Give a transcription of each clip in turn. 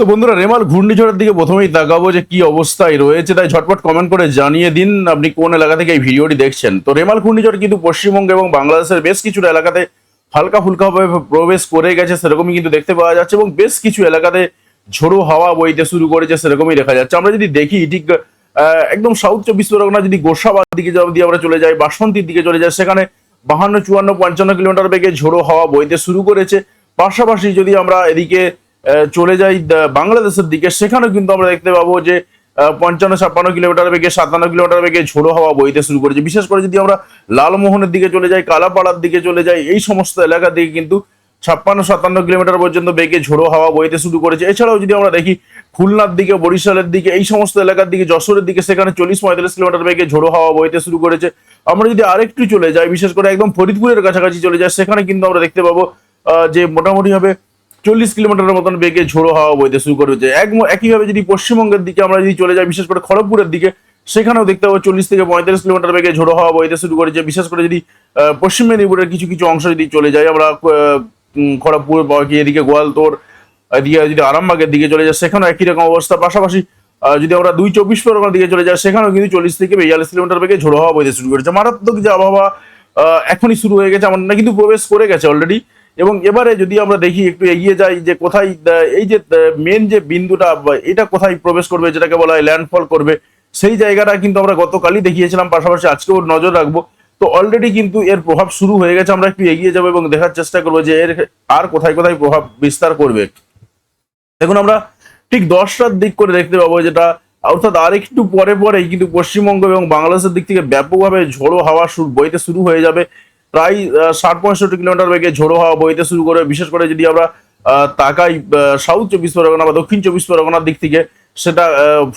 তো বন্ধুরা, রেমাল ঘূর্ণিঝড়ের দিকে প্রথমেই তাকাবো যে কি অবস্থায় রয়েছে, তাই ঝটপট কমেন্ট করে জানিয়ে দিন আপনি কোন এলাকা থেকে এই ভিডিওটি দেখছেন। তো রেমাল ঘূর্ণিঝড় কিন্তু পশ্চিমবঙ্গ এবং বাংলাদেশের বেশ কিছু এলাকাতে হালকা ফুলকাভাবে প্রবেশ করে গেছে, সেরকমই কিন্তু দেখতে পাওয়া যাচ্ছে এবং বেশ কিছু এলাকাতে ঝোড়ো হাওয়া বইতে শুরু করেছে, সেরকমই দেখা যাচ্ছে। আমরা যদি দেখি, ঠিক একদম সাউথ চব্বিশ পরগনা যদি গোসাবার দিকে যদি আমরা চলে যাই, বাসন্তীর দিকে চলে যাই, সেখানে বাহান্ন, চুয়ান্ন, পঞ্চান্ন কিলোমিটার বেগে ঝোড়ো হাওয়া বইতে শুরু করেছে। পাশাপাশি যদি আমরা এদিকে চলে যাই বাংলাদেশের দিকে। সেখানেও কিন্তু আমরা দেখতে পাবো যে পঞ্চান্ন, ছাপ্পান্ন কিলোমিটার বেগে, সাতান্ন কিলোমিটার বেগে ঝোড়ো হাওয়া বইতে শুরু করেছে। বিশেষ করে যদি আমরা লালমোহনের দিকে চলে যাই, কালাপাড়ার দিকে চলে যাই, এই সমস্ত এলাকা দিকে কিন্তু ছাপ্পান্ন, সাতান্ন কিলোমিটার পর্যন্ত বেগে ঝোড়ো হাওয়া বইতে শুরু করেছে। এছাড়াও যদি আমরা দেখি, খুলনার দিকে, বরিশালের দিকে, এই সমস্ত এলাকার দিকে, যশোরের দিকে, সেখানে চল্লিশ, পঁয়তাল্লিশ কিলোমিটার বেগে ঝোড়ো হাওয়া বইতে শুরু করেছে। আমরা যদি আরেকটু চলে যাই, বিশেষ করে একদম ফরিদপুরের কাছাকাছি চলে যাই, সেখানে কিন্তু আমরা দেখতে পাবো যে মোটামুটি ভাবে চল্লিশ কিলোমিটারের মতন বেগে ঝোড়ো হাওয়া বইতে শুরু করেছে এক একইভাবে যদি পশ্চিমবঙ্গের দিকে আমরা যদি চলে যাই, বিশেষ করে খড়গপুরের দিকে, সেখানেও দেখতে পাবো চল্লিশ থেকে পঁয়তাল্লিশ কিলোমিটার বেগে ঝোড়ো হাওয়া বইতে শুরু করেছে। বিশেষ করে যদি পশ্চিম মেদিনীপুরের কিছু কিছু অংশ যদি চলে যাই, আমরা খড়গপুর বা এদিকে গোয়ালতোর, এদিকে যদি আরামবাগের দিকে চলে যায় সেখানেও একই রকম অবস্থা। পাশাপাশি যদি আমরা দুই চব্বিশ পরগনার দিকে চলে যাই, সেখানেও কিন্তু চল্লিশ থেকে বিয়াল্লিশ কিলোমিটার বেগে ঝোড়ো হাওয়া বইতে শুরু করেছে। মারাত্মক যে আবহাওয়া এখনই শুরু হয়ে গেছে। আমার না কিন্তু প্রবেশ করে গেছে অলরেডি এবং এবারে যদি আমরা দেখি, একটু এগিয়ে যাই যে কোথায় এই যে মেন যে বিন্দুটা এটা কোথায় প্রবেশ করবে, যেটাকে বলা হয় ল্যান্ডফল করবে, সেই জায়গাটা কিন্তু আমরা গতকালই দেখিয়েছিলাম, পাশাপাশি আজকেও নজর রাখব। তো অলরেডি কিন্তু এর প্রভাব শুরু হয়ে গেছে, আমরা একটু এগিয়ে যাব এবং দেখার চেষ্টা করব যে এর আর কোথায় কোথায় প্রভাব বিস্তার করবে। দেখুন, আমরা ঠিক দশটার দিক করে দেখতে পাবো যেটা, অর্থাৎ আর একটু পরে পরেই কিন্তু পশ্চিমবঙ্গ এবং বাংলাদেশের দিক থেকে ব্যাপকভাবে ঝোড়ো হাওয়া বইতে শুরু হয়ে যাবে। প্রায় ষাট পঁয়ষট্টি কিলোমিটার বেগে ঝোড়ো হাওয়া বইতে শুরু করে, বিশেষ করে যদি আমরা তাকাই সাউথ চব্বিশ পরগনা বা দক্ষিণ চব্বিশ পরগনার দিক থেকে, সেটা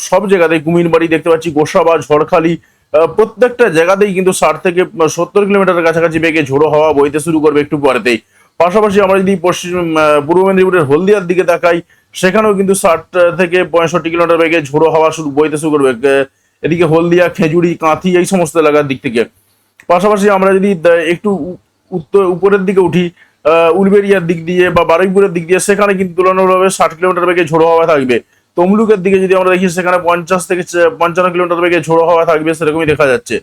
সব জায়গাতেই কুমিরবাড়ি দেখতে পাচ্ছি গোসাবা ঝড়খালি প্রত্যেকটা জায়গাতেই কিন্তু ষাট থেকে সত্তর কিলোমিটারের কাছাকাছি বেগে ঝোড়ো হাওয়া বইতে শুরু করবে একটু পরেতেই। পাশাপাশি আমরা যদি পশ্চিম পূর্ব মেদিনীপুরের হলদিয়ার দিকে তাকাই, সেখানেও কিন্তু ষাট থেকে পঁয়ষট্টি কিলোমিটার বেগে ঝোড়ো হাওয়া শুরু, বইতে শুরু করবে এদিকে হলদিয়া, খেজুরি, কাঁথি, এই সমস্ত এলাকার দিক থেকে। পাশাপাশি আমরা যদি একটু উত্তর, উপরের দিকে উঠি উলবেরিয়ার দিক দিয়ে বা বারুইপুরের দিক দিয়ে, সেখানে কিন্তু তুলনামূলকভাবে ষাট কিলোমিটার বেগে ঝোড়ো হাওয়া থাকবে। তমলুকের দিকে যদি আমরা দেখি, সেখানে পঞ্চাশ থেকে পঞ্চান্ন কিলোমিটার বেগে ঝোড়ো হাওয়া থাকবে, সেরকমই দেখা যাচ্ছে।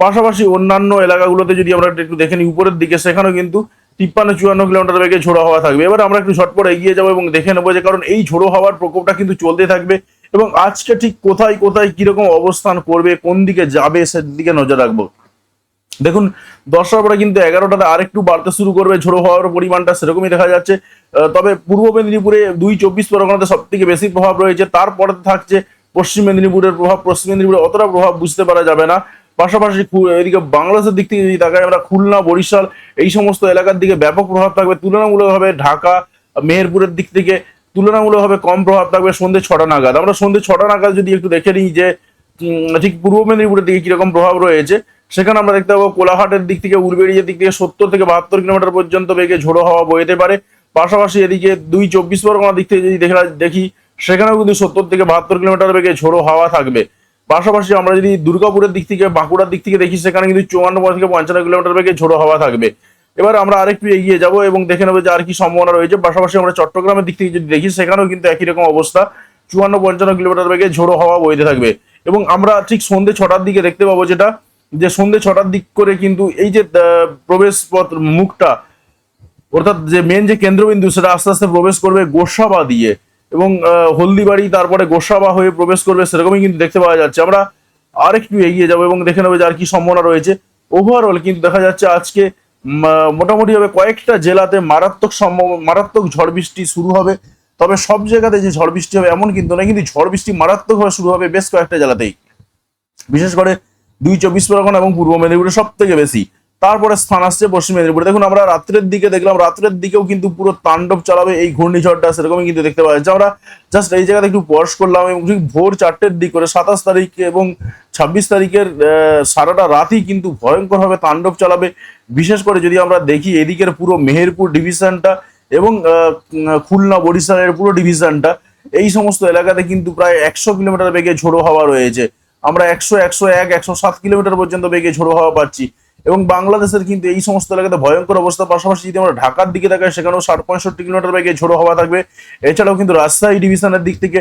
পাশাপাশি অন্যান্য এলাকাগুলোতে যদি আমরা একটু দেখে নিই, উপরের দিকে, সেখানেও কিন্তু তিপ্পান্ন, চুয়ান্ন কিলোমিটার বেগে ঝোড়ো হাওয়া থাকবে। এবার আমরা একটু ঝটপট এগিয়ে যাব এবং দেখে নেব যে, কারণ এই ঝোড়ো হাওয়ার প্রকোপটা কিন্তু চলতে থাকবে এবং আজকে ঠিক কোথায় কোথায়, কীরকম অবস্থান করবে, কোন দিকে যাবে, সেদিকে নজর রাখব। দেখুন, দশটার পরে কিন্তু এগারোটাতে আরেকটু বাড়তে শুরু করবে, ঝোড়ো হওয়ার পরিমাণটা সেরকমই দেখা যাচ্ছে। তবে পূর্ব মেদিনীপুরে দুই চব্বিশ পরগনাতে সব থেকে বেশি প্রভাব রয়েছে। তারপরে থাকছে পশ্চিম মেদিনীপুরের প্রভাব। পশ্চিম মেদিনীপুরে অতটা প্রভাব বুঝতে পারা যাবে না। পাশাপাশি এদিকে বাংলাদেশের দিক থেকে যদি তাকাই, আমরা খুলনা, বরিশাল এই সমস্ত এলাকার দিকে ব্যাপক প্রভাব থাকবে। তুলনামূলকভাবে ঢাকা, মেহেরপুরের দিক থেকে তুলনামূলকভাবে কম প্রভাব থাকবে সন্ধ্যে ছটা নাগাদ। আমরা সন্ধ্যে ছটা নাগাদ যদি একটু দেখে নিই যে ঠিক পূর্ব মেদিনীপুরের দিকে কীরকম প্রভাব রয়েছে সেখানে আমরা দেখতে পাবো কোলাঘাটের দিক থেকে, উলবেড়িয়ার দিক থেকে সত্তর থেকে বাহাত্তর কিলোমিটার পর্যন্ত বেগে ঝোড়ো হাওয়া বইতে পারে। পাশাপাশি এদিকে দুই চব্বিশ পরগনার দিক থেকে যদি দেখা দেখি, সেখানেও কিন্তু সত্তর থেকে বাহাত্তর কিলোমিটার বেগে ঝোড়ো হাওয়া থাকবে। পাশাপাশি আমরা যদি দুর্গাপুরের দিক থেকে, বাঁকুড়ার দিক থেকে দেখি, সেখানে কিন্তু চুয়ান্ন থেকে পঞ্চান্ন কিলোমিটার বেগে ঝোড়ো হাওয়া থাকবে। এবার আমরা আরেকটু এগিয়ে যাব এবং দেখে নেব যে আর কি সম্ভাবনা রয়েছে। পাশাপাশি আমরা চট্টগ্রামের দিক থেকে যদি দেখি, সেখানেও কিন্তু একই রকম অবস্থা। চুয়ান্ন পঞ্চান্ন কিলোমিটার বেগে ঝোড়ো হাওয়া বইতে থাকবে। এবং আমরা ঠিক সন্ধ্যে ছটার দিকে দেখতে পাবো যেটা যে সন্ধ্যে ছটার দিক করে কিন্তু এই যে প্রবেশ পথ মুখটা, অর্থাৎ যে মেন যে কেন্দ্রবিন্দু, সেটা আস্তে আস্তে প্রবেশ করবে গোসাবা দিয়ে। এবং হলদিবাড়ি তারপরে গোসাবা হয়ে প্রবেশ করবে, সেরকমই কিন্তু দেখতে পাওয়া যাচ্ছে। আমরা আরেকটু এগিয়ে যাব এবং দেখে নেব যে আর কি সম্ভাবনা রয়েছে। ওভারঅল কিন্তু দেখা যাচ্ছে আজকে মোটামুটি ভাবে কয়েকটা জেলাতে মারাত্মক সম্ভব, মারাত্মক ঝড় বৃষ্টি শুরু হবে। তবে সব জায়গাতে যে ঝড় বৃষ্টি হবে এমন কিন্তু না কিন্তু ঝড় বৃষ্টি মারাত্মকভাবে শুরু হবে বেশ কয়েকটা জেলাতেই। বিশেষ করে দুই চব্বিশ পরগনা এবং পূর্ব মেদিনীপুরে সব থেকে বেশি। তারপরে স্থান আসছে পশ্চিম মেদিনীপুরে। দেখুন, আমরা রাত্রের দিকে দেখলাম, রাত্রের দিকেও কিন্তু পুরো তাণ্ডব চালাবে এই ঘূর্ণিঝড়টা, সেরকমই কিন্তু দেখতে পাওয়া যাচ্ছে। আমরা জাস্ট এই জায়গাতে একটু পরশ করলাম এবং ঠিক ভোর চারটের দিক করে সাতাশ তারিখ এবং ছাব্বিশ তারিখের সারাটা রাতই কিন্তু ভয়ঙ্করভাবে তাণ্ডব চালাবে। বিশেষ করে যদি আমরা দেখি এদিকের পুরো মেহেরপুর ডিভিশনটা এবং খুলনা, বরিশালের পুরো ডিভিশনটা, এই সমস্ত এলাকাতে কিন্তু প্রায় একশো কিলোমিটার বেগে ঝোড়ো হাওয়া রয়েছে। আমরা একশো একশো এক, একশো সাত কিলোমিটার পর্যন্ত বেগে ঝোড়ো হাওয়া পাচ্ছি। এবং বাংলাদেশের কিন্তু এই সমস্ত এলাকাতে ভয়ঙ্কর অবস্থা। পাশাপাশি যদি আমরা ঢাকার দিকে তাকাই, সেখানেও ষাট, পঁয়ষট্টি কিলোমিটার বেগে ঝোড়ো হওয়া থাকবে। এছাড়াও কিন্তু রাজশাহী ডিভিশনের দিক থেকে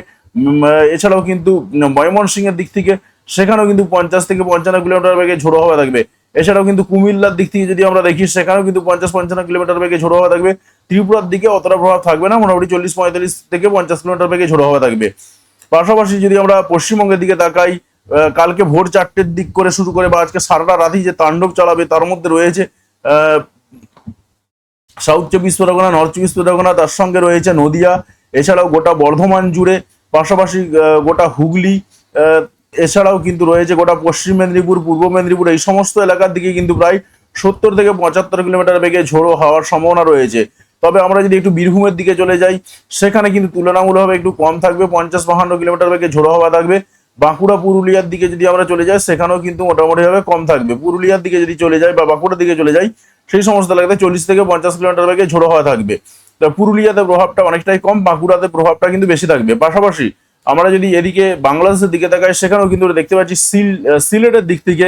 এছাড়াও কিন্তু ময়মনসিংহের দিক থেকে, সেখানেও কিন্তু পঞ্চাশ থেকে পঞ্চান্ন কিলোমিটার বেগে ঝোড়ো হওয়া থাকবে। এছাড়াও কিন্তু কুমিল্লার দিক থেকে যদি আমরা দেখি, সেখানেও কিন্তু পঞ্চাশ, পঞ্চান্ন কিলোমিটার বেগে ঝোড়ো হওয়া থাকবে। ত্রিপুরার দিকে অতটা প্রভাব থাকবে না, মোটামুটি চল্লিশ, পঁয়তাল্লিশ থেকে পঞ্চাশ কিলোমিটার বেগে ঝোড়ো হওয়া থাকবে। পাশাপাশি যদি আমরা পশ্চিমবঙ্গের দিকে তাকাই কালকে ভোর চারটের দিক করে শুরু করে বা আজকে সারাটা রাতই যে তাণ্ডব চালাবে তার মধ্যে রয়েছে সাউথ চব্বিশ পরগনা, নর্থ চব্বিশ পরগনা, তার সঙ্গে রয়েছে নদিয়া, এছাড়াও গোটা বর্ধমান জুড়ে, পাশাপাশি গোটা হুগলি এছাড়াও কিন্তু রয়েছে গোটা পশ্চিম মেদিনীপুর, পূর্ব মেদিনীপুর, এই সমস্ত এলাকার দিকে কিন্তু প্রায় সত্তর থেকে পঁচাত্তর কিলোমিটার বেগে ঝোড়ো হওয়ার সম্ভাবনা রয়েছে। তবে আমরা যদি একটু বীরভূমের দিকে চলে যাই, সেখানে কিন্তু তুলনামূলকভাবে একটু কম থাকবে, পঞ্চাশ, বাহান্ন কিলোমিটার বেগে ঝোড়ো হওয়া থাকবে। বাঁকুড়া, পুরুলিয়ার দিকে যদি আমরা চলে যাই, সেখানেও কিন্তু মোটামুটিভাবে কম থাকবে। পুরুলিয়ার দিকে যদি চলে যাই বা বাঁকুড়ার দিকে চলে যাই, সেই সমস্ত এলাকাতে চল্লিশ থেকে পঞ্চাশ কিলোমিটার বেগে ঝোড়ো হওয়া থাকবে। তা পুরুলিয়াতে প্রভাবটা অনেকটাই কম, বাঁকুড়াতে প্রভাবটা কিন্তু বেশি থাকবে। পাশাপাশি আমরা যদি এদিকে বাংলাদেশের দিকে তাকাই, সেখানেও কিন্তু দেখতে পাচ্ছি সিল সিলেটের দিক থেকে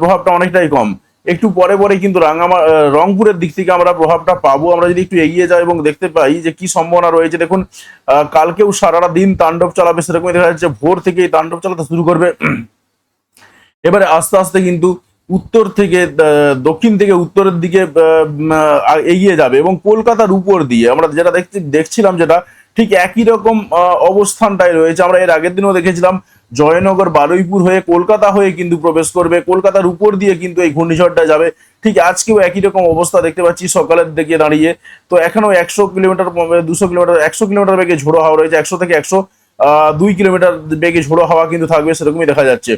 প্রভাবটা অনেকটাই কম। একটু পরে পরে কিন্তু রাঙ্গামা আহ, রংপুরের দিক থেকে আমরা প্রভাবটা পাবো। আমরা যদি একটু এগিয়ে যাই এবং দেখতে পাই যে কি সম্ভাবনা রয়েছে। দেখুন কালকেও সারাটা দিন তাণ্ডব চালাবে সেরকমই দেখা যাচ্ছে। ভোর থেকেই তাণ্ডব চালাতে শুরু করবে। এবারে আস্তে আস্তে কিন্তু উত্তর থেকে দক্ষিণ থেকে উত্তরের দিকে এগিয়ে যাবে এবং কলকাতার উপর দিয়ে আমরা যেটা দেখছি দেখছিলাম যেটা ঠিক একই রকম অবস্থানটাই রয়েছে। আমরা এর আগের দিনও দেখেছিলাম, জয়নগর বারুইপুর হয়ে কলকাতা হয়ে কিন্তু প্রবেশ করবে। কলকাতার উপর দিয়ে কিন্তু এই ঘূর্ণিঝড়টা যাবে। ঠিক আজকেও একই রকম অবস্থা দেখতে পাচ্ছি সকালের দিকে দাঁড়িয়ে। তো এখনও একশো কিলোমিটার, দুশো কিলোমিটার, একশো কিলোমিটার বেগে ঝোড়ো হাওয়া রয়েছে। একশো থেকে একশো দুই কিলোমিটার বেগে ঝোড়ো হাওয়া কিন্তু থাকবে, সেরকমই দেখা যাচ্ছে।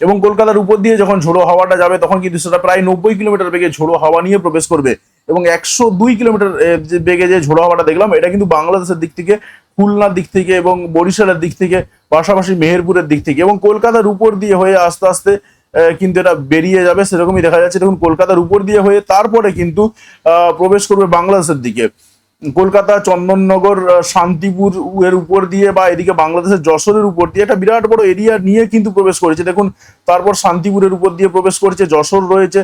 এবং কলকাতার উপর দিয়ে যখন ঝোড়ো হাওয়াটা যাবে, তখন কিন্তু সেটা প্রায় নব্বই কিলোমিটার বেগে ঝোড়ো হাওয়া নিয়ে প্রবেশ করবে। এবং একশো দুই কিলোমিটার যে বেগে যে ঝোড়ো হাওয়াটা দেখলাম, এটা কিন্তু বাংলাদেশের দিক থেকে, খুলনার দিক থেকে এবং বরিশালের দিক থেকে, পাশাপাশি মেহেরপুরের দিক থেকে এবং কলকাতার উপর দিয়ে হয়ে আস্তে আস্তে কিন্তু এটা বেরিয়ে যাবে, সেরকমই দেখা যাচ্ছে। দেখুন, কলকাতার উপর দিয়ে হয়ে তারপরে কিন্তু প্রবেশ করবে বাংলাদেশের দিকে। কলকাতা, চন্দননগর শান্তিপুর এর উপর দিয়ে বা এদিকে বাংলাদেশের যশোরের উপর দিয়ে একটা বিরাট বড় এরিয়া নিয়ে কিন্তু প্রবেশ করেছে। দেখুন, তারপর শান্তিপুরের উপর দিয়ে প্রবেশ করেছে, যশোর রয়েছে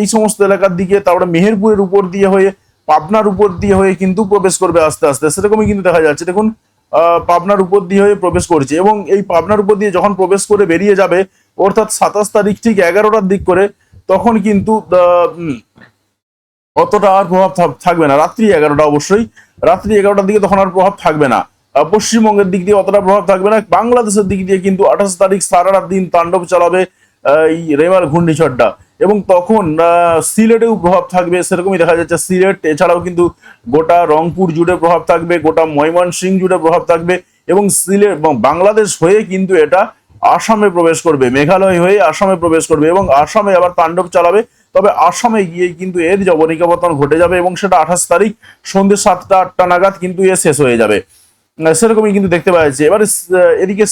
এই সমস্ত এলাকার দিকে, তারপরে মেহেরপুরের উপর দিয়ে হয়ে, পাবনার উপর দিয়ে হয়ে কিন্তু প্রবেশ করবে আস্তে আস্তে। সেরকমই কিন্তু দেখা যাচ্ছে। দেখুন পাবনার উপর দিয়ে হয়ে প্রবেশ করছে এবং এই পাবনার উপর দিয়ে যখন প্রবেশ করে বেরিয়ে যাবে, অর্থাৎ সাতাশ তারিখ ঠিক এগারোটার দিক করে, তখন কিন্তু অতটা আর প্রভাব থাকবে না। রাত্রি এগারোটা অবশ্যই। রাত্রি এগারোটার দিকে তখন আর প্রভাব থাকবে না। পশ্চিমবঙ্গের দিক দিয়ে অতটা প্রভাব থাকবে না। বাংলাদেশের দিক দিয়ে কিন্তু আঠাশ তারিখ সারা রাত দিন তাণ্ডব চালাবে এই রেমাল ঘূর্ণিঝড়টা। এবং তখন সিলেটেও প্রভাব থাকবে, সেরকমই দেখা যাচ্ছে। সিলেট, এছাড়াও কিন্তু গোটা রংপুর জুড়ে প্রভাব থাকবে, গোটা ময়মনসিং জুড়ে প্রভাব থাকবে এবং সিলেট বাংলাদেশ হয়ে কিন্তু এটা আসামে প্রবেশ করবে, মেঘালয় হয়ে আসামে প্রবেশ করবে এবং আসামে আবার তাণ্ডব চালাবে। তবে আসামে গিয়ে কিন্তু এর জবনিকা পতন ঘটে যাবে এবং সেটা আঠাশ তারিখ সন্ধ্যে সাতটা, আটটা নাগাদ কিন্তু এ শেষ হয়ে যাবে। সেরকমই কিন্তু দেখতে পাওয়া যাচ্ছে। এবারে এদিকে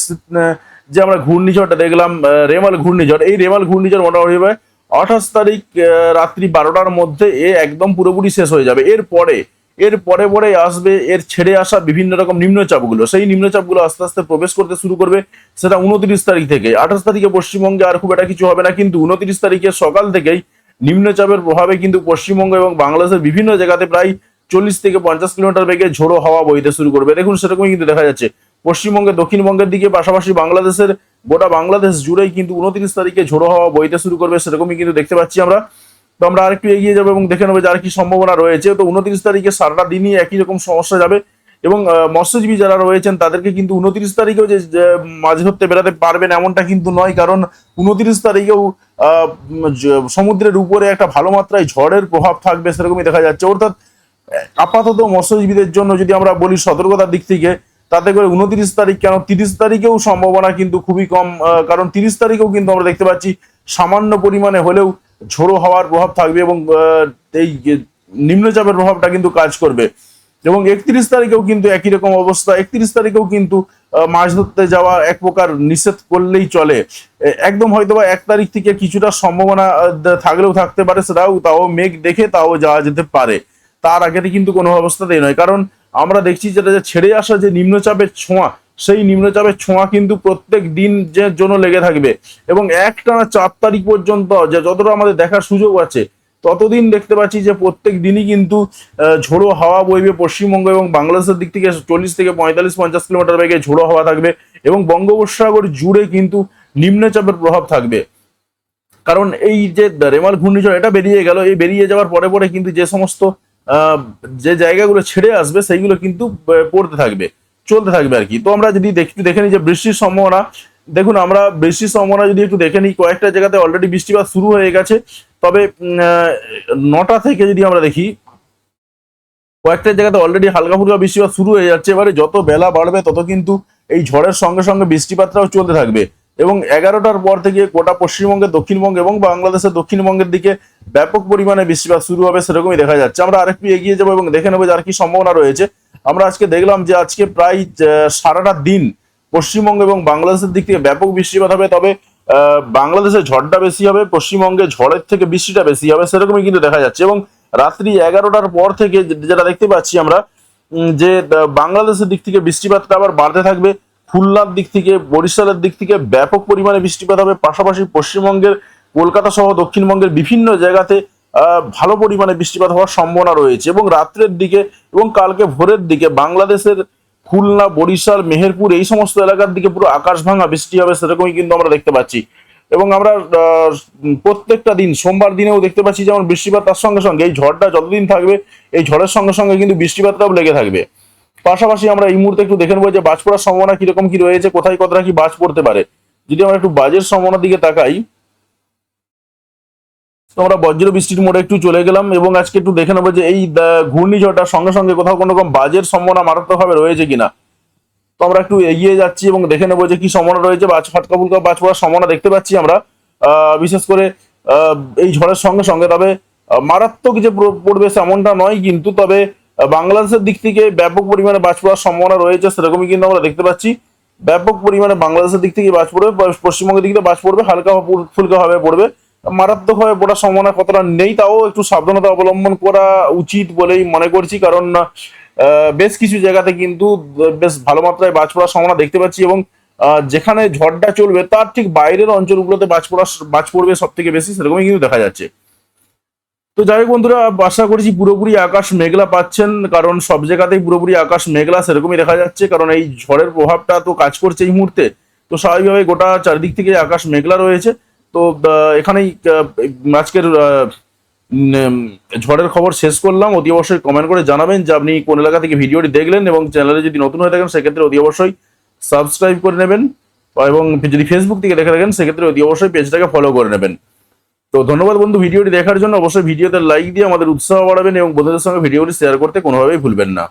যে আমরা ঘূর্ণিঝড়টা দেখলাম রেমাল ঘূর্ণিঝড়, এই রেমাল ঘূর্ণিঝড় মোটামুটি ভাবে আঠাশ তারিখ রাত্রি বারোটার মধ্যে এ একদম পুরোপুরি শেষ হয়ে যাবে। এর পরে এর পরে পরে আসবে, এর ছেড়ে আসা বিভিন্ন রকম নিম্নচাপগুলো। সেই নিম্নচাপগুলো আস্তে আস্তে প্রবেশ করতে শুরু করবে সেটা উনত্রিশ তারিখ থেকে। আঠাশ তারিখে পশ্চিমবঙ্গে আর খুব একটা কিছু হবে না, কিন্তু উনত্রিশ তারিখে সকাল থেকেই নিম্নচাপের প্রভাবে কিন্তু পশ্চিমবঙ্গ এবং বাংলাদেশের বিভিন্ন জায়গাতে প্রায় চল্লিশ থেকে পঞ্চাশ কিলোমিটার বেগে ঝোড়ো হাওয়া বইতে শুরু করবে। দেখুন, সেরকমই কিন্তু দেখা যাচ্ছে। পশ্চিমবঙ্গে দক্ষিণবঙ্গের দিকে, পাশাপাশি বাংলাদেশের গোটা বাংলাদেশ জুড়েই কিন্তু উনত্রিশ তারিখে ঝোড়ো হওয়া বইতে শুরু করবে, সেরকমই কিন্তু দেখতে পাচ্ছি আমরা। তো আমরা আরেকটু এগিয়ে যাব এবং দেখে নেব যার কি সম্ভাবনা রয়েছে। তো উনত্রিশ তারিখে সারাটা দিনই একই রকম সমস্যা যাবে এবং মৎস্যজীবী যারা রয়েছেন, তাদেরকে কিন্তু উনত্রিশ তারিখেও যে মাছ ধরতে বেড়াতে পারবেন এমনটা কিন্তু নয়। কারণ উনত্রিশ তারিখেও সমুদ্রের উপরে একটা ভালো মাত্রায় ঝড়ের প্রভাব থাকবে, সেরকমই দেখা যাচ্ছে। অর্থাৎ, আপাতত মৎস্যজীবীদের জন্য যদি আমরা বলি সতর্কতার দিক থেকে তাতে করে উনত্রিশ তারিখ কেন? তিরিশ তারিখেও সম্ভাবনা কিন্তু খুবই কম কারণ তিরিশ তারিখেও কিন্তু আমরা দেখতে পাচ্ছি সামান্য পরিমাণে হলেও ঝোড়ো হওয়ার প্রভাব থাকবে এবং এই নিম্নচাপের প্রভাবটা কিন্তু কাজ করবে। এবং একত্রিশ তারিখেও কিন্তু একই রকম অবস্থা। একত্রিশ তারিখেও কিন্তু মাছ ধরতে যাওয়া এক প্রকার নিষেধ করলেই চলে। একদম হয়তো বা এক তারিখ থেকে কিছুটা সম্ভাবনা থাকলেও থাকতে পারে সেটাও, তাও মেঘ দেখে তাও যাওয়া যেতে পারে। তার আগে কিন্তু কোনো অবস্থাতেই নয়। কারণ আমরা দেখছি যেটা যে ছেড়ে আসা যে নিম্নচাপের ছোঁয়া, সেই নিম্নচাপের ছোঁয়া কিন্তু প্রত্যেক দিন যে জন্য লেগে থাকবে। এবং একটানা চার তারিখ পর্যন্ত যে যতটা আমাদের দেখার সুযোগ আছে, ততদিন দেখতে পাচ্ছি যে প্রত্যেক দিনই কিন্তু ঝোড়ো হাওয়া বইবে পশ্চিমবঙ্গ এবং বাংলাদেশের দিক থেকে চল্লিশ থেকে পঁয়তাল্লিশ, পঞ্চাশ কিলোমিটার বেগে ঝোড়ো হাওয়া থাকবে এবং বঙ্গোপসাগর জুড়ে কিন্তু নিম্নচাপের প্রভাব থাকবে। কারণ এই যে রেমাল ঘূর্ণিঝড়, এটা বেরিয়ে গেল। এই বেরিয়ে যাওয়ার পরে পরে কিন্তু যে সমস্ত যে জায়গাগুলো ছেড়ে আসবে, সেইগুলো কিন্তু পড়তে থাকবে, চলতে থাকবে আর কি। তো আমরা যদি দেখি দেখে নিই যে বৃষ্টির সম্ভাবনা। দেখুন, আমরা বৃষ্টির সম্ভাবনা যদি একটু দেখে নিই, কয়েকটা জায়গাতে অলরেডি বৃষ্টিপাত শুরু হয়ে গেছে। তবে নটা থেকে যদি আমরা দেখি, কয়েকটা জায়গাতে অলরেডি হালকা ফুলকা বৃষ্টিপাত শুরু হয়ে যাচ্ছে। এবারে যত বেলা বাড়বে, তত কিন্তু এই ঝড়ের সঙ্গে সঙ্গে বৃষ্টিপাতটাও চলতে থাকবে। এবং এগারোটার পর থেকে গোটা পশ্চিমবঙ্গের, দক্ষিণবঙ্গ এবং বাংলাদেশের দক্ষিণবঙ্গের দিকে ব্যাপক পরিমাণে বৃষ্টিপাত শুরু হবে সেরকমই দেখা যাচ্ছে। আমরা আরেকটু এগিয়ে যাব এবং দেখে নেব যে আর কি সম্ভাবনা রয়েছে। আমরা আজকে দেখলাম যে আজকে প্রায় সারাটা দিন পশ্চিমবঙ্গ এবং বাংলাদেশের দিক থেকে ব্যাপক বৃষ্টিপাত হবে। তবে বাংলাদেশে ঝড়টা বেশি হবে, পশ্চিমবঙ্গে ঝড়ের থেকে বৃষ্টিটা বেশি হবে সেরকমই কিন্তু দেখা যাচ্ছে। এবং রাত্রি এগারোটার পর থেকে যেটা দেখতে পাচ্ছি আমরা যে বাংলাদেশের দিক থেকে বৃষ্টিপাতটা আবার বাড়তে থাকবে। খুলনার দিক থেকে, বরিশালের দিক থেকে ব্যাপক পরিমাণে বৃষ্টিপাত হবে। পাশাপাশি পশ্চিমবঙ্গের কলকাতা সহ দক্ষিণবঙ্গের বিভিন্ন জায়গাতে ভালো পরিমাণে বৃষ্টিপাত হওয়ার সম্ভাবনা রয়েছে এবং রাত্রের দিকে এবং কালকে ভোরের দিকে বাংলাদেশের খুলনা, বরিশাল, মেহেরপুর এই সমস্ত এলাকার দিকে পুরো আকাশ ভাঙা বৃষ্টি হবে সেরকমই কিন্তু আমরা দেখতে পাচ্ছি। এবং আমরা প্রত্যেকটা দিন, সোমবার দিনেও দেখতে পাচ্ছি যেমন বৃষ্টিপাত তার সঙ্গে সঙ্গে এই ঝড়টা যতদিন থাকবে, এই ঝড়ের সঙ্গে সঙ্গে কিন্তু বৃষ্টিপাতটাও লেগে থাকবে। পাশাপাশি আমরা এই মুহূর্তে একটু দেখে নেব যে বাজ পড়ার সম্ভাবনা কীরকম কি রয়েছে, কোথায় কতটা কি বাজ পড়তে পারে। যদি আমরা একটু বাজের সম্ভাবনার দিকে তাকাই, তো আমরা বজ্র বৃষ্টির মোড়ে একটু চলে গেলাম এবং আজকে একটু দেখে নেব যে এই ঘূর্ণিঝড়টার সঙ্গে সঙ্গে কোথাও কোনো রকম বাজের সম্ভাবনা মারাত্মকভাবে রয়েছে কিনা। তো আমরা একটু এগিয়ে যাচ্ছি এবং দেখে নেব যে কি সম্ভাবনা রয়েছে বাজ ফাটকা ফুটকা বাজ পড়ার সম্ভাবনা দেখতে পাচ্ছি আমরা। বিশেষ করে এই ঝড়ের সঙ্গে সঙ্গে। তবে মারাত্মক যে পড়বে সেমনটা নয় কিন্তু, তবে বাংলাদেশের দিক থেকে ব্যাপক পরিমাণে বাজ পড়ার সম্ভাবনা রয়েছে, সেরকমই কিন্তু আমরা দেখতে পাচ্ছি। ব্যাপক পরিমাণে বাংলাদেশের দিক থেকে বাজ পড়বে পশ্চিমবঙ্গের দিক থেকে বাজ পড়বে, হালকা ফুল- ফুলকা ভাবে পড়বে। মারাত্মকভাবে পড়ার সম্ভাবনা কতটা নেই, তাও একটু সাবধানতা অবলম্বন করা উচিত বলেই মনে করছি। কারণ বেশ কিছু জায়গাতে কিন্তু বেশ ভালো মাত্রায় বাজ পড়ার সম্ভাবনা দেখতে পাচ্ছি এবং যেখানে ঝড়টা চলবে, তার ঠিক বাইরের অঞ্চলগুলোতে বাজ পড়া বাজ পড়বে সব থেকে বেশি, সেরকমই কিন্তু দেখা যাচ্ছে। তো যাই হোক বন্ধুরা, আশা করছি পুরোপুরি আকাশ মেঘলা পাচ্ছেন, কারণ সব জায়গাতেই পুরোপুরি আকাশ মেঘলা সেরকমই দেখা যাচ্ছে, কারণ এই ঝড়ের প্রভাবটা তো কাজ করছে এই মুহূর্তে। তো স্বাভাবিকভাবে গোটা চারিদিক থেকে আকাশ মেঘলা রয়েছে। তো এখানেই আজকের ঝড়ের খবর শেষ করলাম। অতি অবশ্যই কমেন্ট করে জানাবেন যে আপনি কোন এলাকা থেকে ভিডিওটি দেখলেন এবং চ্যানেলে যদি নতুন হয়ে থাকেন, সেক্ষেত্রে অতি অবশ্যই সাবস্ক্রাইব করে নেবেন। এবং যদি ফেসবুক থেকে দেখে থাকেন, সেক্ষেত্রে অতি অবশ্যই পেজটাকে ফলো করে নেবেন। তো ধন্যবাদ বন্ধু, ভিডিওটি দেখার জন্য অবশ্যই ভিডিওতে লাইক দিয়ে আমাদের উৎসাহ বাড়াবেন এবং বন্ধুদের সঙ্গে ভিডিওটি শেয়ার করতে কোনোভাবেই ভুলবেন না।